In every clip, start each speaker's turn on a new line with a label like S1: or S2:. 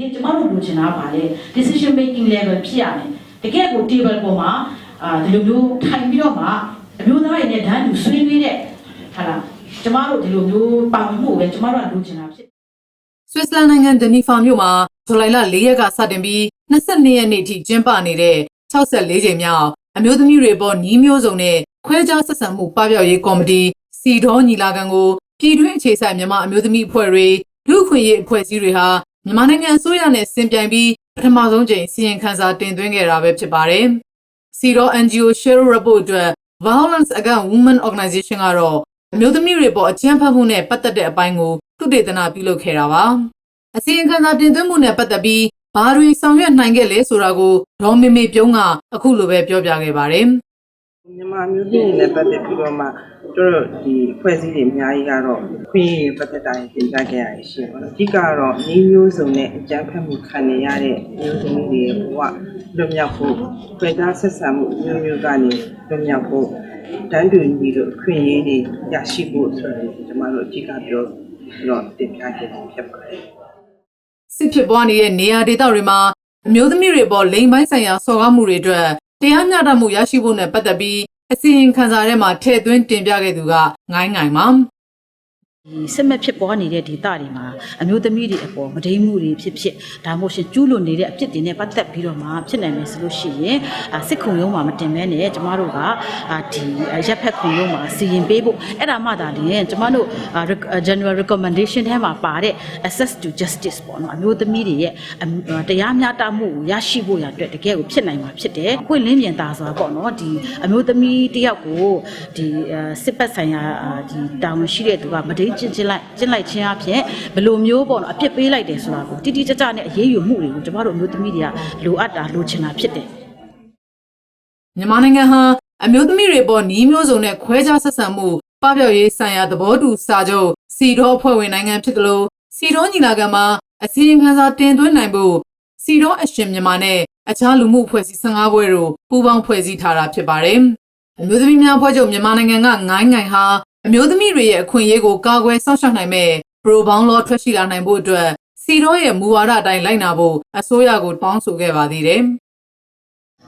S1: နေ့ကျမတို့လိုချင်တာပါလေ decision making level ဖြစ်ရမယ်တကယ်ကို table ပေါ်မှာအာဒီလိုမျိုးထိုင်ပြီးတော့မှအမျိုးသားတွေနဲ့ဓာတ်တူဆွေးနွေးတဲ့ဟာလားကျမတို့ဒီလိုမျိုးပါဝင်မှုပဲကျမတို့ကလိုချင်တာဖြစ်
S2: ဆွစ်ဇာလန်နိုင်ငံဒနီဖာမြို့မှာဇူလိုင်လ၄ရက်ကစတင်ပြီး22ရက်နေ့ထိကျင်းပနေတဲ့64ကြိမ်မြောက်အမျိုးသမီးတွေပေါ်ညီးမျိုးစုံနဲ့ခွဲခြားဆက်ဆံမှုပပျောက်ရေးကော်မတီစီဒေါညီလာခံကိုပြည်တွင်းအခြေစိုက်မြန်မာအမျိုးသမီးအဖွဲ့တွေလူ့အခွင့်အရေးအဖွဲ့အစည်းတွေဟာ မြန်မာနိုင်ငံအစိုးရနဲ့စင်ပြိုင်ပြီးပထမဆုံးကြိမ်စီရင်ခံစာတင်သွင်းခဲ့တာပဲဖြစ်ပါတယ်။စီတော့ NGO Share Report အတွက် Violence Against Women Organization ကတော့အမျိုးသမီးတွေပေါ်အကြမ်းဖက်မှုနဲ့ပတ်သက်တဲ့အပိုင်းကိုသုတေသနပြုလုပ်ခဲ့တာပါ။အစီရင်ခံစာတင်သွင်းမှုနဲ့ပတ်သက်ပြီးဘာတွေဆောင်ရွက်နိုင်ခဲ့လဲဆိုတာကိုဒေါ်မေမေပြုံးကအခုလိုပဲပြောပြခဲ့ပါတယ်။
S3: မြန်မာမျိုးပြည်နဲ့ပတ်သက်ပြီးတော့မှတို့တို့ဒီအဖွဲ့အစည်းတွေအများကြီးကတော့ခွင့်ရပတ်သက်တာတွေတင်ပြခဲ့ရတယ်ရှိပါတော့အဓိကကတော့နေမျိုးစုံနဲ့အကြမ်းဖက်မှုခံနေရတဲ့မျိုးသမီးတွေရဲ့ဘဝလွတ်မြောက်ဖို့ခွင့်သားဆက်ဆံမှုမျိုးမျိုးကနေလွတ်မြောက်ဖို့တန်းတူညီလို့ခွင့်ရတွေရရှိဖို့ဆိုတော့ကျွန်တော်တို့အဓိကပြောတော့တင်ပြခဲ့တာဖြစ်ပါတယ်
S2: စစ်ဖြစ်ပွားနေတဲ့နေရာဒေသတွေမှာအမျိုးသမီးတွေပေါ်လိင်ပိုင်းဆိုင်ရာစော်ကားမှုတွေအတွက် တရားမျှတမှုရရှိဖို့နဲ့ပတ်သက်ပြီးအစီရင်ခံစာထဲမှာထည့်သွင်းတင်ပြခဲ့သူကငိုင်းငိုင်းပါ
S1: ဒီစစ်မဲ့ဖြစ်ပွားနေတဲ့ဒေသတွေမှာအမျိုးသမီးတွေအပေါ်မဒိမှုတွေဖြစ်ဖြစ်ဒါမှမဟုတ်ရှင်ကျူးလွန်နေတဲ့အဖြစ်တွေနဲ့ပတ်သက်ပြီးတော့မှဖြစ်နိုင်မယ်ဆိုလို့ရှိရင်အာစစ်ခုံရုံးမှာမတင်မဲနဲ့ကျမတို့ကအာဒီရက်ဖက်ခုံရုံးမှာစီရင်ပေးဖို့အဲ့ဒါမှသာလျှင်ကျမတို့အာ general recommendation ထဲမှာပါတဲ့ access to justice ပေါ့နော်အမျိုးသမီးတွေရဲ့အမတရားမျှတမှုကိုရရှိဖို့ရအတွက်တကယ်ကိုဖြစ်နိုင်မှာဖြစ်တယ်။ပွင့်လင်းမြင်သာစွာပေါ့နော်ဒီအမျိုးသမီးတယောက်ကိုဒီအာစစ်ပတ်ဆိုင်ရာအာဒီတာဝန်ရှိတဲ့သူကမဒိကျင့်ချင်းလိုက်ကျင့်လိုက်ခြင်းအဖြစ်ဘယ်လိုမျိုးပေါ့နော်အပြစ်ပေးလိုက်တယ်ဆိုတာကိုတိတိကျကျနဲ့အရေးယူမှုတွေကိုကျမတို့အမျိုးသမီးတွေကလိုအပ်တာလိုချင်တာဖြစ်တယ်
S2: မြန်မာနိုင်ငံဟာအမျိုးသမီးတွေပေါ်ညီးမျိုးစုံနဲ့ခွဲခြားဆက်ဆံမှုပပျောက်ရေးဆိုင်ရာသဘောတူစာချုပ်စီတော့အဖွဲ့ဝင်နိုင်ငံဖြစ်တယ်လို့စီတော့ညီလာခံမှာအစီရင်ခံစာတင်သွင်းနိုင်ဖို့စီတော့အရှင်မြန်မာနဲ့အခြားလူမှုအဖွဲ့အစည်း15ဘွဲတို့ပူးပေါင်းဖွဲ့စည်းထားတာဖြစ်ပါတယ်။အမျိုးသမီးများဖွဲ့ချုပ်မြန်မာနိုင်ငံကငိုင်းငိုင်းဟာ အမျိုးသမီးတွေရဲ့အခွင့်အရေးကိုကာကွယ်စောင့်ရှောက်နိုင်မဲ့ Pro Bound Law ထွက်ရှိလာနိုင်ဖို့အတွက်စီတော့ရဲ့မူဝါဒအတိုင်းလိုက်နာဖို့အစိုးရကိုတောင်းဆိုခဲ့ပါသေးတယ်။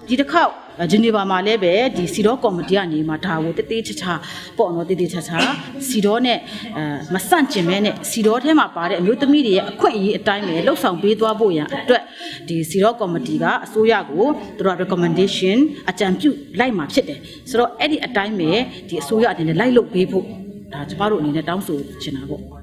S1: ဒီတစ်ခေါက်ဂျနီဗာမှာလည်းပဲဒီစီတော့ကော်မတီကနေမှဒါကိုတသေးချာချာပေါ့နော်တသေးချာချာစီတော့နဲ့အဲမဆန့်ကျင်မဲနဲ့စီတော့ထဲမှာပါတဲ့အမျိုးသမီးတွေရဲ့အခွင့်အရေးအတိုင်းပဲလှုပ်ဆောင်ပေးသွားဖို့ရန်အတွက်ဒီစီတော့ကော်မတီကအစိုးရကိုသူတို့ recommendation အကြံပြုလိုက်မှာဖြစ်တယ်ဆိုတော့အဲ့ဒီအတိုင်းပဲဒီအစိုးရအနေနဲ့လိုက်လုပ်ပေးဖို့ဒါကျမတို့အနေနဲ့တောင်းဆိုချင်တာပေါ့